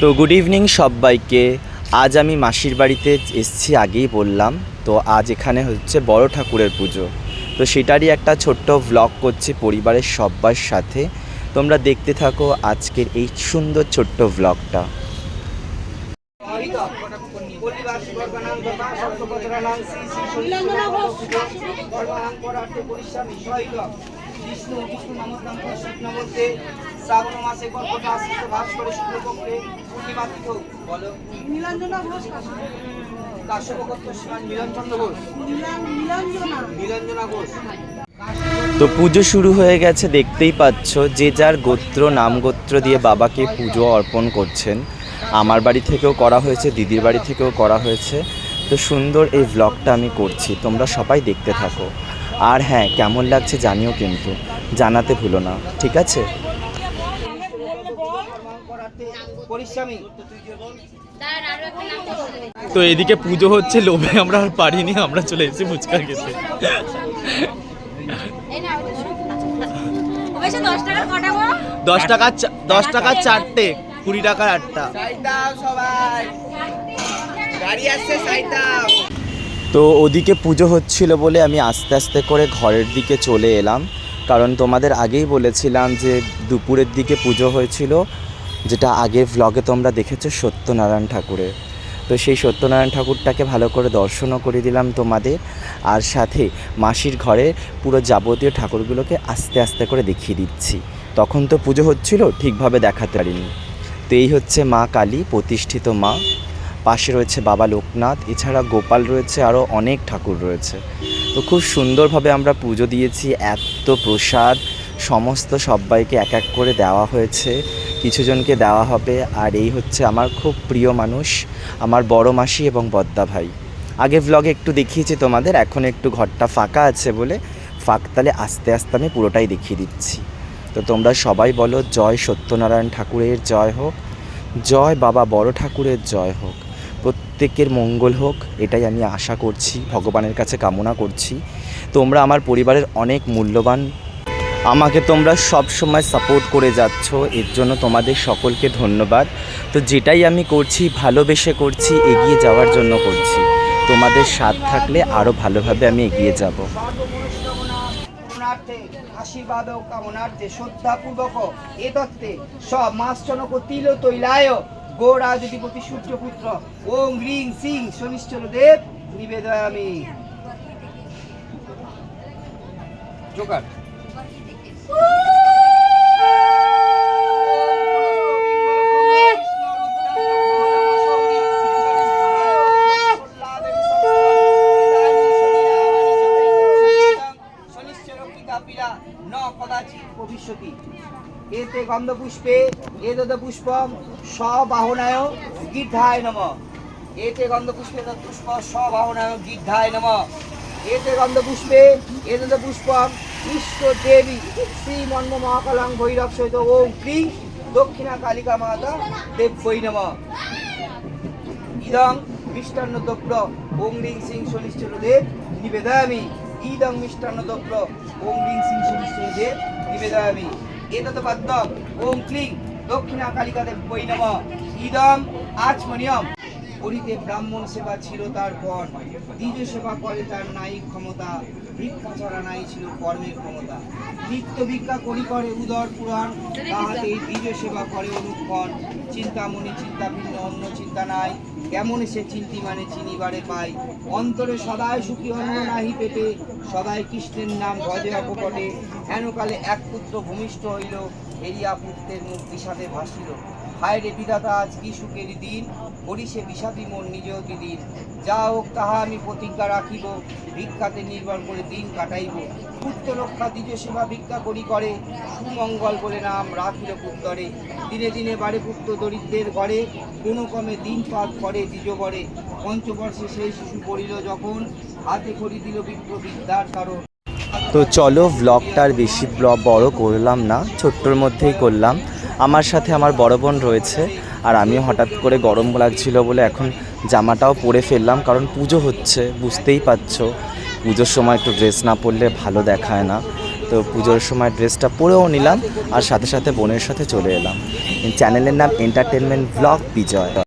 তো good evening সবাইকে। আজ আমি মাসির বাড়িতে এসছি আগেই বললাম। তো আজ এখানে হচ্ছে বড় ঠাকুরের পুজো। তো সেটারই একটা ছোট্ট ভ্লগ করছি পরিবারের সবার সাথে। তোমরা দেখতে থাকো আজকের এই সুন্দর ছোট্ট ভ্লগটা বিষ্ণু বিষ্ণু নামক শিব নমস্তে শ্রাবণ মাসে কর্কট রাশিতে বাস করে শুক্লপক্ষে পূর্ণিমা তিথ বলো। নীলাঞ্জনা ঘোষ কাশ্যপ। গোত্র শ্রীমান নীলচন্দ্র ঘোষ। নীলাঞ্জনা। নীলঞ্জনা ঘোষ। তো পুজো শুরু হয়ে গেছে দেখতেই পাচ্ছ যে যার গোত্র নাম গোত্র দিয়ে বাবাকে পুজো অর্পণ করছেন। আমার বাড়ি থেকেও করা হয়েছে দিদির বাড়ি থেকেও করা হয়েছে। তো সুন্দর এই ভ্লগটা আমি করছি তোমরা সবাই দেখতে থাকো। আর হ্যাঁ কেমন লাগছে জানিও কিন্তু। জানাতে ভুলো না ঠিক আছে? তো এদিকে পুজো হচ্ছে লোভে আমরা আর পারিনি আমরা চলে এসেছি ফুচকা খেতে। ওইসে দশ টাকা দশ টাকা চারটে কুড়ি টাকার আটটা। সবাই। গাড়ি আসছে সাইতাম তো ওদিকে পুজো হচ্ছিল বলে আমি আস্তে আস্তে করে ঘরের দিকে চলে এলাম। কারণ তোমাদের আগেই বলেছিলাম যে দুপুরের দিকে পুজো হয়েছিল, যেটা আগের ভ্লগে তোমরা দেখেছ সত্যনারায়ণ ঠাকুরের। তো সেই সত্যনারায়ণ ঠাকুরটাকে ভালো করে দর্শনও করে দিলাম তোমাদের। আর সাথে মাসির ঘরে পুরো যাবতীয় ঠাকুরগুলোকে আস্তে আস্তে করে দেখিয়ে দিচ্ছি। তখন তো পুজো হচ্ছিল, ঠিকভাবে দেখাতে পারিনি। তো এই হচ্ছে মা কালী, প্রতিষ্ঠিত মা। পাশে রয়েছে বাবা লোকনাথ, এছাড়া গোপাল রয়েছে, আরও অনেক ঠাকুর রয়েছে। তো খুব সুন্দরভাবে আমরা পুজো দিয়েছি, এত প্রসাদ, সমস্ত সবাইকে এক এক করে দেওয়া হয়েছে কিছুজনকে দেওয়া হবে, আর এই হচ্ছে আমার খুব প্রিয় মানুষ, আমার বড় মাসি এবং বদ্দা ভাই। আগে ভ্লগে একটু দেখিয়েছি তোমাদের, এখন একটু ঘরটা ফাঁকা আছে বলে ফাঁকতালে আস্তে আস্তে আমি পুরোটাই দেখিয়ে দিচ্ছি। তো তোমরা সবাই বলো, জয় সত্যনারায়ণ ঠাকুরের জয় হোক, জয় বাবা বড় ঠাকুরের জয় হোক। প্রত্যেকের মঙ্গল হোক, এটাই আমি আশা করছি, ভগবানের কাছে কামনা করছি। তোমরা আমার পরিবারের অনেক মূল্যবান, আমাকে তোমরা সব সময় সাপোর্ট করে যাচ্ছ, এর জন্য তোমাদের সকলকে ধন্যবাদ। তো যেটাই আমি করছি, ভালোবেসে করছি, এগিয়ে যাওয়ার জন্য করছি। তোমাদের সাথ থাকলে আরও ভালোভাবে আমি এগিয়ে যাব। আশীর্বাদ কামনার্থে, শ্রদ্ধাপূর্বক এ তত্ত্বে সব মাসজনক তিল তৈলায় গৌরাজধিপতি সূর্যপুত্র ওং হ্রিং সিং শনিশ্চর দেব নিবেদয়ামি। জোকার। ভবিষ্যতি। এতে গন্ধপুষ্পে এতদ পুষ্পম সবাহনায় গিদ্ধায় নম। এতে গন্ধপুষ্পে তৎ পুষ্প সবাহনায় গিদ্ধায় নম। এতে গন্ধপুষ্পে এতদ পুষ্পম ইষ্ট দেবী শ্রী মন্ম মহাকালাং ভৈরব সহিত ওম ক্রিং দক্ষিণা কালিকা মাতা দেবৈ নম। ইদং মিষ্টান্ন দ্রব্য ওং রিং সিং শনিশ্চর দেব নিবেদয়ামি। ইদং মিষ্টান্ন দ্রব্য ওং রিং সিং শনিশ্চর দেব নিবেদয়ামি। এতত বাদ্যম ওং ক্লিং। দক্ষিণা কালিকা দেব বৈ নম ইদম আচমনিয়ম করিতে ব্রাহ্মণ সেবা ছিল তার পর, দ্বিজ সেবা করে তার নাই ক্ষমতা, ভিক্ষা ছাড়া নাই ছিল কর্মের ক্ষমতা। নিত্য ভিক্ষা করি করে উদর পুরাণ, তাহাতে দ্বিজ সেবা করে অনুক্ষণ। চিন্তামণি চিন্তা ভিন্ন, অন্য চিন্তা নাই। কেমন সে চিন্তি মানে চিনিবারে পাই। অন্তরে সদায় সুখী অন্য নাহি পেটে সদায় কৃষ্ণের নাম ভজে অপকটে হেনকালে এক পুত্র ভূমিষ্ঠ হইল এরিয়া পুত্রের মুখ বিষাদে ভাসিল। হায় রে বিধাতা, আজ কি সুখের দিন? করি সে বিষাদী মোর নিজ অতি দিন যা হোক, তাহা আমি প্রতিজ্ঞা রাখিব। ভিক্ষাতে নির্ভর করে দিন কাটাইব। পুত্র রক্ষা দ্বিজ সেবা ভিক্ষা করি করে। সুমঙ্গল বলে নাম রাখিল পুত্তরে। দিনে দিনে বাড়ে পুত্র দরিদ্রের ঘরে কোনো কমে দিন পাত করে দ্বিজ বরে পঞ্চবর্ষে সেই শিশু পড়িল যখন। হাতে খড়ি দিল বিপ্র বিদ্যার কারণ। তো চলো ভ্লগটার বেশি বড় করলাম না, ছোট্টর মধ্যেই করলাম। আমার সাথে আমার বড় বোন রয়েছে, আর আমিও হঠাৎ করে গরম লাগছিল বলে এখন জামাটাও পরে ফেললাম, কারণ পুজো হচ্ছে, বুঝতেই পারছ। পুজোর সময় একটু ড্রেস না পরলে ভালো দেখায় না। তো পুজোর সময় ড্রেসটা পরেও নিলাম, আর সাথে সাথে বোনের সাথে চলে এলাম। চ্যানেলের নাম এন্টারটেনমেন্ট ব্লগ বিজয়